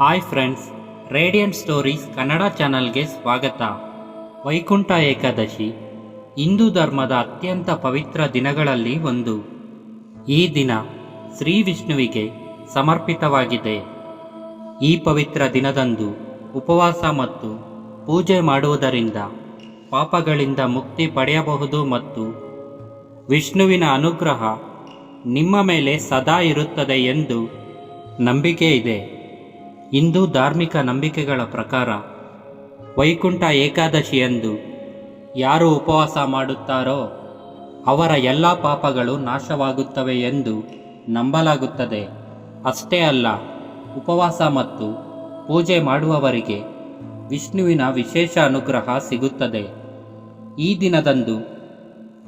Hi friends radiant stories Kannada ಚಾನಲ್ಗೆ ಸ್ವಾಗತ. ವೈಕುಂಠ ಏಕಾದಶಿ, ಹಿಂದೂ ಧರ್ಮದ ಅತ್ಯಂತ ಪವಿತ್ರ ದಿನಗಳಲ್ಲಿ ಒಂದು. ಈ ದಿನ ಶ್ರೀ ವಿಷ್ಣುವಿಗೆ ಸಮರ್ಪಿತವಾಗಿದೆ. ಈ ಪವಿತ್ರ ದಿನದಂದು ಉಪವಾಸ ಮತ್ತು ಪೂಜೆ ಮಾಡುವುದರಿಂದ ಪಾಪಗಳಿಂದ ಮುಕ್ತಿ ಪಡೆಯಬಹುದು ಮತ್ತು ವಿಷ್ಣುವಿನ ಅನುಗ್ರಹ ನಿಮ್ಮ ಮೇಲೆ ಸದಾ ಇರುತ್ತದೆ ಎಂದು ನಂಬಿಕೆ ಇದೆ. ಹಿಂದೂ ಧಾರ್ಮಿಕ ನಂಬಿಕೆಗಳ ಪ್ರಕಾರ ವೈಕುಂಠ ಏಕಾದಶಿಯಂದು ಯಾರು ಉಪವಾಸ ಮಾಡುತ್ತಾರೋ ಅವರ ಎಲ್ಲ ಪಾಪಗಳು ನಾಶವಾಗುತ್ತವೆ ಎಂದು ನಂಬಲಾಗುತ್ತದೆ. ಅಷ್ಟೇ ಅಲ್ಲ, ಉಪವಾಸ ಮತ್ತು ಪೂಜೆ ಮಾಡುವವರಿಗೆ ವಿಷ್ಣುವಿನ ವಿಶೇಷ ಅನುಗ್ರಹ ಸಿಗುತ್ತದೆ. ಈ ದಿನದಂದು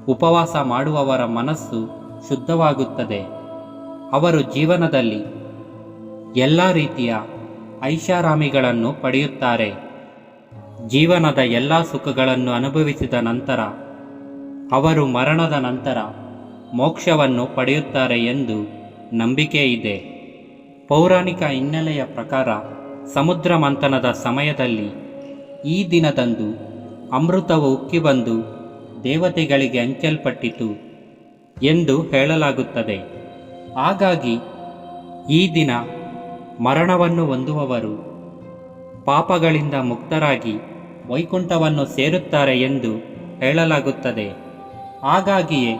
ಉಪವಾಸ ಮಾಡುವವರ ಮನಸ್ಸು ಶುದ್ಧವಾಗುತ್ತದೆ. ಅವರು ಜೀವನದಲ್ಲಿ ಎಲ್ಲ ರೀತಿಯ ಐಷಾರಾಮಿಗಳನ್ನು ಪಡೆಯುತ್ತಾರೆ. ಜೀವನದ ಎಲ್ಲ ಸುಖಗಳನ್ನು ಅನುಭವಿಸಿದ ನಂತರ, ಅವರು ಮರಣದ ನಂತರ ಮೋಕ್ಷವನ್ನು ಪಡೆಯುತ್ತಾರೆ ಎಂದು ನಂಬಿಕೆ ಇದೆ. ಪೌರಾಣಿಕ ಹಿನ್ನೆಲೆಯ ಪ್ರಕಾರ, ಸಮುದ್ರ ಮಂಥನದ ಸಮಯದಲ್ಲಿ ಈ ದಿನದಂದು ಅಮೃತವು ಉಕ್ಕಿ ಬಂದು ದೇವತೆಗಳಿಗೆ ಹಂಚಲ್ಪಟ್ಟಿತು ಎಂದು ಹೇಳಲಾಗುತ್ತದೆ. ಹಾಗಾಗಿ ಈ ದಿನ ಮರಣವನ್ನು ಹೊಂದುವವರು ಪಾಪಗಳಿಂದ ಮುಕ್ತರಾಗಿ ವೈಕುಂಠವನ್ನು ಸೇರುತ್ತಾರೆ ಎಂದು ಹೇಳಲಾಗುತ್ತದೆ. ಹಾಗಾಗಿಯೇ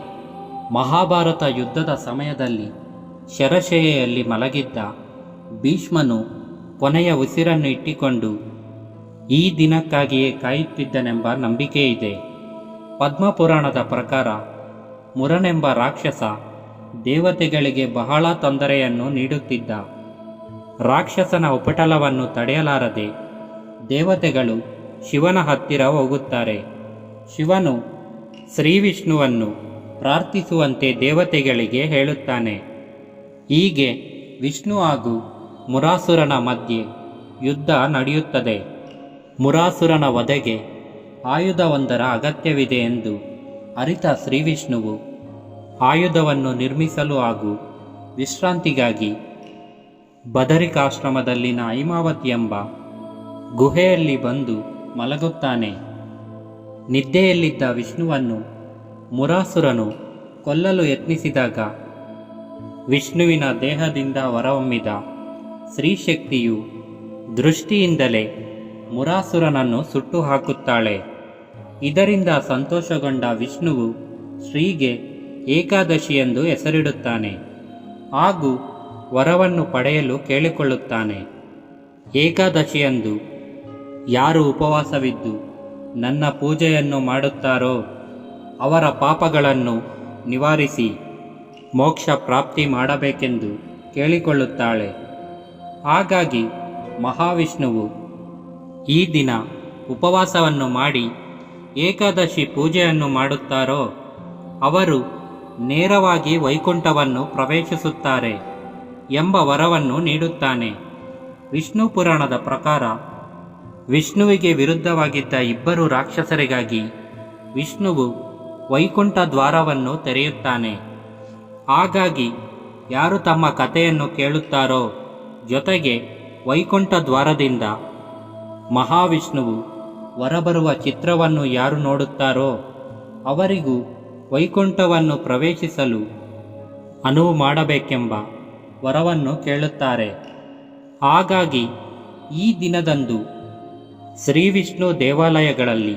ಮಹಾಭಾರತ ಯುದ್ಧದ ಸಮಯದಲ್ಲಿ ಶರಶೆಯಲ್ಲಿ ಮಲಗಿದ್ದ ಭೀಷ್ಮನು ಕೊನೆಯ ಉಸಿರನ್ನು ಇಟ್ಟಿಕೊಂಡು, ಈ ದಿನಕ್ಕಾಗಿಯೇ ಕಾಯುತ್ತಿದ್ದನೆಂಬ ನಂಬಿಕೆ ಇದೆ ಪದ್ಮಪುರಾಣದ ಪ್ರಕಾರ ಮುರನೆಂಬ ರಾಕ್ಷಸ ದೇವತೆಗಳಿಗೆ ಬಹಳ ತೊಂದರೆಯನ್ನು ನೀಡುತ್ತಿದ್ದ. ರಾಕ್ಷಸನ ಉಪಟಲವನ್ನು ತಡೆಯಲಾರದೆ ದೇವತೆಗಳು ಶಿವನ ಹತ್ತಿರ ಹೋಗುತ್ತಾರೆ. ಶಿವನು ಶ್ರೀ ವಿಷ್ಣುವನ್ನು ಪ್ರಾರ್ಥಿಸುವಂತೆ ದೇವತೆಗಳಿಗೆ ಹೇಳುತ್ತಾನೆ. ಹೀಗೆ ವಿಷ್ಣು ಹಾಗೂ ಮುರಾಸುರನ ಮಧ್ಯೆ ಯುದ್ಧ ನಡೆಯುತ್ತದೆ. ಮುರಾಸುರನ ವಧೆಗೆ ಆಯುಧವೊಂದರ ಅಗತ್ಯವಿದೆ ಎಂದು ಅರಿತ ಶ್ರೀವಿಷ್ಣುವು ಆಯುಧವನ್ನು ನಿರ್ಮಿಸಲು ಹಾಗೂ ವಿಶ್ರಾಂತಿಗಾಗಿ ಬದರಿಕಾಶ್ರಮದಲ್ಲಿನ ಐಮಾವತಿ ಎಂಬ ಗುಹೆಯಲ್ಲಿ ಬಂದು ಮಲಗುತ್ತಾನೆ. ನಿದ್ದೆಯಲ್ಲಿದ್ದ ವಿಷ್ಣುವನ್ನು ಮುರಾಸುರನು ಕೊಲ್ಲಲು ಯತ್ನಿಸಿದಾಗ ವಿಷ್ಣುವಿನ ದೇಹದಿಂದ ಹೊರಹೊಮ್ಮಿದ ಸ್ತ್ರೀಶಕ್ತಿಯು ದೃಷ್ಟಿಯಿಂದಲೇ ಮುರಾಸುರನನ್ನು ಸುಟ್ಟು ಹಾಕುತ್ತಾಳೆ ಇದರಿಂದ ಸಂತೋಷಗೊಂಡ ವಿಷ್ಣುವು ಶ್ರೀಗೆ ಏಕಾದಶಿ ಎಂದು ಹೆಸರಿಡುತ್ತಾನೆ. ಹಾಗೂ ವರವನ್ನು ಪಡೆಯಲು ಕೇಳಿಕೊಳ್ಳುತ್ತಾನೆ. ಏಕಾದಶಿಯಂದು ಯಾರು ಉಪವಾಸವಿದ್ದು ನನ್ನ ಪೂಜೆಯನ್ನು ಮಾಡುತ್ತಾರೋ ಅವರ ಪಾಪಗಳನ್ನು ನಿವಾರಿಸಿ ಮೋಕ್ಷ ಪ್ರಾಪ್ತಿ ಮಾಡಬೇಕೆಂದು ಕೇಳಿಕೊಳ್ಳುತ್ತಾಳೆ. ಹಾಗಾಗಿ ಮಹಾವಿಷ್ಣುವು ಈ ದಿನ ಉಪವಾಸವನ್ನು ಮಾಡಿ ಏಕಾದಶಿ ಪೂಜೆಯನ್ನು ಮಾಡುತ್ತಾರೋ ಅವರು ನೇರವಾಗಿ ವೈಕುಂಠವನ್ನು ಪ್ರವೇಶಿಸುತ್ತಾರೆ. ಎಂಬ ವರವನ್ನು ನೀಡುತ್ತಾನೆ. ವಿಷ್ಣು ಪುರಾಣದ ಪ್ರಕಾರ, ವಿಷ್ಣುವಿಗೆ ವಿರುದ್ಧವಾಗಿದ್ದ ಇಬ್ಬರು ರಾಕ್ಷಸರಿಗಾಗಿ ವಿಷ್ಣುವು ವೈಕುಂಠ ದ್ವಾರವನ್ನು ತೆರೆಯುತ್ತಾನೆ. ಹಾಗಾಗಿ ಯಾರು ತಮ್ಮ ಕಥೆಯನ್ನು ಕೇಳುತ್ತಾರೋ ಜೊತೆಗೆ ವೈಕುಂಠ ದ್ವಾರದಿಂದ ಮಹಾವಿಷ್ಣುವು ಹೊರಬರುವ ಚಿತ್ರವನ್ನು ಯಾರು ನೋಡುತ್ತಾರೋ ಅವರಿಗೂ ವೈಕುಂಠವನ್ನು ಪ್ರವೇಶಿಸಲು ಅನುವು ಮಾಡಬೇಕೆಂಬ ವರವನ್ನು ಕೇಳುತ್ತಾರೆ. ಹಾಗಾಗಿ ಈ ದಿನದಂದು ಶ್ರೀ ವಿಷ್ಣು ದೇವಾಲಯಗಳಲ್ಲಿ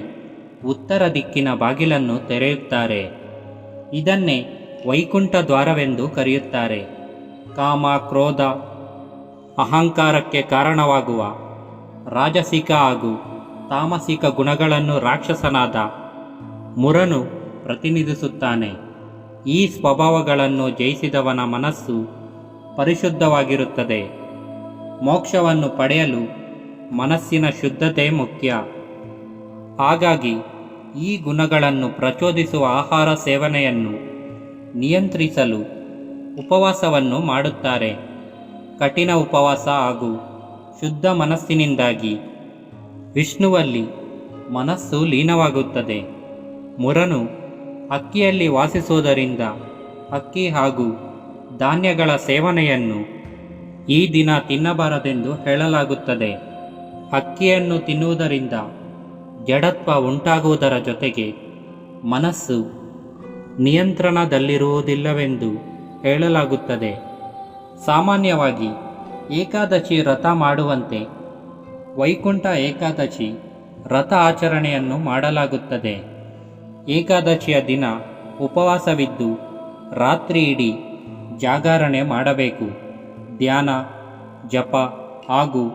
ಉತ್ತರ ದಿಕ್ಕಿನ ಬಾಗಿಲನ್ನು ತೆರೆಯುತ್ತಾರೆ. ಇದನ್ನೇ ವೈಕುಂಠ ದ್ವಾರವೆಂದು ಕರೆಯುತ್ತಾರೆ. ಕಾಮ, ಕ್ರೋಧ, ಅಹಂಕಾರಕ್ಕೆ ಕಾರಣವಾಗುವ ರಾಜಸಿಕ ಹಾಗೂ ತಾಮಸಿಕ ಗುಣಗಳನ್ನು ರಾಕ್ಷಸನಾದ ಮುರನು ಪ್ರತಿನಿಧಿಸುತ್ತಾನೆ. ಈ ಸ್ವಭಾವಗಳನ್ನು ಜಯಿಸಿದವನ ಮನಸ್ಸು ಪರಿಶುದ್ಧವಾಗಿರುತ್ತದೆ. ಮೋಕ್ಷವನ್ನು ಪಡೆಯಲು ಮನಸ್ಸಿನ ಶುದ್ಧತೆ ಮುಖ್ಯ. ಹಾಗಾಗಿ ಈ ಗುಣಗಳನ್ನು ಪ್ರಚೋದಿಸುವ ಆಹಾರ ಸೇವನೆಯನ್ನು ನಿಯಂತ್ರಿಸಲು ಉಪವಾಸವನ್ನು ಮಾಡುತ್ತಾರೆ. ಕಠಿಣ ಉಪವಾಸ ಹಾಗೂ ಶುದ್ಧ ಮನಸ್ಸಿನಿಂದಾಗಿ ವಿಷ್ಣುವಲ್ಲಿ ಮನಸ್ಸು ಲೀನವಾಗುತ್ತದೆ. ಮುರನು ಅಕ್ಕಿಯಲ್ಲಿ ವಾಸಿಸುವುದರಿಂದ ಅಕ್ಕಿ ಹಾಗೂ ಧಾನ್ಯಗಳ ಸೇವನೆಯನ್ನು ಈ ದಿನ ತಿನ್ನಬಾರದೆಂದು ಹೇಳಲಾಗುತ್ತದೆ. ಅಕ್ಕಿಯನ್ನು ತಿನ್ನುವುದರಿಂದ ಜಡತ್ವ ಉಂಟಾಗುವುದರ ಜೊತೆಗೆ ಮನಸ್ಸು ನಿಯಂತ್ರಣದಲ್ಲಿರುವುದಿಲ್ಲವೆಂದು ಹೇಳಲಾಗುತ್ತದೆ. ಸಾಮಾನ್ಯವಾಗಿ ಏಕಾದಶಿ ರಥ ಮಾಡುವಂತೆ ವೈಕುಂಠ ಏಕಾದಶಿ ರಥ ಆಚರಣೆಯನ್ನು ಮಾಡಲಾಗುತ್ತದೆ. ಏಕಾದಶಿಯ ದಿನ ಉಪವಾಸವಿದ್ದು ರಾತ್ರಿ ಇಡೀ ಜಾಗರಣೆ ಮಾಡಬೇಕು. ಧ್ಯಾನ, ಜಪ ಹಾಗೂ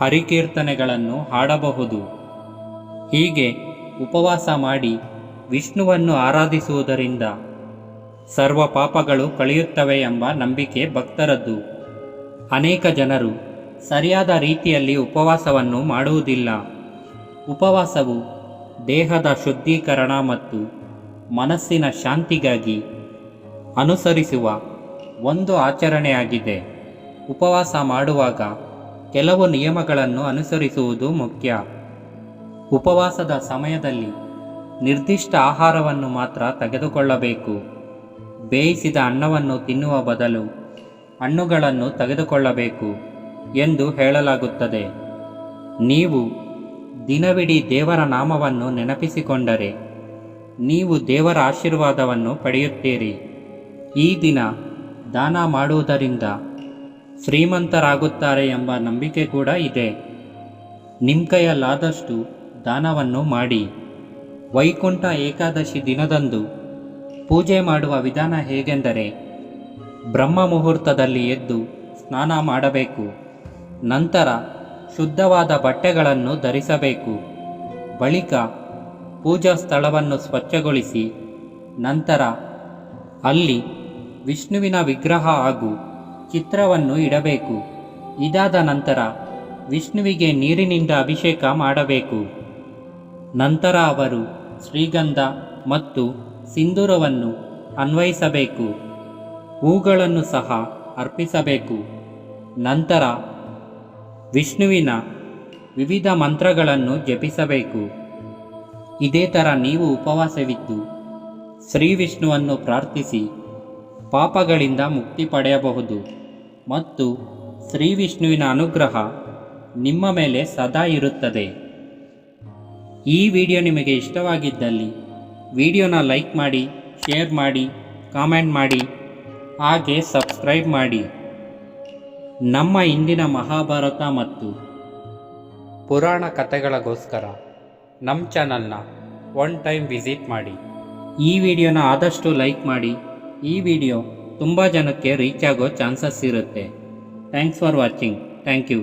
ಹರಿಕೀರ್ತನೆಗಳನ್ನು ಹಾಡಬಹುದು. ಹೀಗೆ ಉಪವಾಸ ಮಾಡಿ ವಿಷ್ಣುವನ್ನು ಆರಾಧಿಸುವುದರಿಂದ ಸರ್ವ ಪಾಪಗಳು ಕಳೆಯುತ್ತವೆ ಎಂಬ ನಂಬಿಕೆ ಭಕ್ತರದ್ದು. ಅನೇಕ ಜನರು ಸರಿಯಾದ ರೀತಿಯಲ್ಲಿ ಉಪವಾಸವನ್ನು ಮಾಡುವುದಿಲ್ಲ. ಉಪವಾಸವು ದೇಹದ ಶುದ್ಧೀಕರಣ ಮತ್ತು ಮನಸ್ಸಿನ ಶಾಂತಿಗಾಗಿ ಅನುಸರಿಸುವ ಒಂದು ಆಚರಣೆಯಾಗಿದೆ. ಉಪವಾಸ ಮಾಡುವಾಗ ಕೆಲವು ನಿಯಮಗಳನ್ನು ಅನುಸರಿಸುವುದು ಮುಖ್ಯ. ಉಪವಾಸದ ಸಮಯದಲ್ಲಿ ನಿರ್ದಿಷ್ಟ ಆಹಾರವನ್ನು ಮಾತ್ರ ತೆಗೆದುಕೊಳ್ಳಬೇಕು. ಬೇಯಿಸಿದ ಅನ್ನವನ್ನು ತಿನ್ನುವ ಬದಲು ಹಣ್ಣುಗಳನ್ನು ತೆಗೆದುಕೊಳ್ಳಬೇಕು ಎಂದು ಹೇಳಲಾಗುತ್ತದೆ. ನೀವು ದಿನವಿಡೀ ದೇವರ ನಾಮವನ್ನು ನೆನಪಿಸಿಕೊಂಡರೆ, ನೀವು ದೇವರ ಆಶೀರ್ವಾದವನ್ನು ಪಡೆಯುತ್ತೀರಿ. ಈ ದಿನ ದಾನ ಮಾಡುವುದರಿಂದ ಶ್ರೀಮಂತರಾಗುತ್ತಾರೆ ಎಂಬ ನಂಬಿಕೆ ಕೂಡ ಇದೆ. ನಿಮ್ಮ ಕೈಯಲ್ಲಾದಷ್ಟು ದಾನವನ್ನು ಮಾಡಿ. ವೈಕುಂಠ ಏಕಾದಶಿ ದಿನದಂದು ಪೂಜೆ ಮಾಡುವ ವಿಧಾನ ಹೇಗೆಂದರೆ, ಬ್ರಹ್ಮ ಮುಹೂರ್ತದಲ್ಲಿ ಎದ್ದು ಸ್ನಾನ ಮಾಡಬೇಕು. ನಂತರ ಶುದ್ಧವಾದ ಬಟ್ಟೆಗಳನ್ನು ಧರಿಸಬೇಕು. ಬಳಿಕ ಪೂಜಾ ಸ್ಥಳವನ್ನು ಸ್ವಚ್ಛಗೊಳಿಸಿ, ನಂತರ ಅಲ್ಲಿ ವಿಷ್ಣುವಿನ ವಿಗ್ರಹ ಹಾಗೂ ಚಿತ್ರವನ್ನು ಇಡಬೇಕು. ಇದಾದ ನಂತರ ವಿಷ್ಣುವಿಗೆ ನೀರಿನಿಂದ ಅಭಿಷೇಕ ಮಾಡಬೇಕು. ನಂತರ ಅವರು ಶ್ರೀಗಂಧ ಮತ್ತು ಸಿಂಧೂರವನ್ನು ಅನ್ವಯಿಸಬೇಕು. ಹೂಗಳನ್ನು ಸಹ ಅರ್ಪಿಸಬೇಕು. ನಂತರ ವಿಷ್ಣುವಿನ ವಿವಿಧ ಮಂತ್ರಗಳನ್ನು ಜಪಿಸಬೇಕು. ಇದೇ ಥರ ನೀವು ಉಪವಾಸವಿದ್ದು ಶ್ರೀ ವಿಷ್ಣುವನ್ನು ಪ್ರಾರ್ಥಿಸಿ ಪಾಪಗಳಿಂದ ಮುಕ್ತಿ ಪಡೆಯಬಹುದು. ಮತ್ತು ಶ್ರೀ ವಿಷ್ಣುವಿನ ಅನುಗ್ರಹ ನಿಮ್ಮ ಮೇಲೆ ಸದಾ ಇರುತ್ತದೆ. ಈ ವಿಡಿಯೋ ನಿಮಗೆ ಇಷ್ಟವಾಗಿದ್ದಲ್ಲಿ ವಿಡಿಯೋನ ಲೈಕ್ ಮಾಡಿ, ಶೇರ್ ಮಾಡಿ, ಕಾಮೆಂಟ್ ಮಾಡಿ, ಹಾಗೆ ಸಬ್ಸ್ಕ್ರೈಬ್ ಮಾಡಿ. ನಮ್ಮ ಇಂದಿನ ಮಹಾಭಾರತ ಮತ್ತು ಪುರಾಣ ಕಥೆಗಳಿಗೋಸ್ಕರ ನಮ್ಮ ಚಾನಲ್ನ ಒನ್ ಟೈಮ್ ವಿಸಿಟ್ ಮಾಡಿ. ಈ ವಿಡಿಯೋನ ಆದಷ್ಟು ಲೈಕ್ ಮಾಡಿ. ಈ ವಿಡಿಯೋ ತುಂಬ ಜನಕ್ಕೆ ರೀಚ್ ಆಗೋ ಚಾನ್ಸಸ್ ಇರುತ್ತೆ. Thanks for watching thank you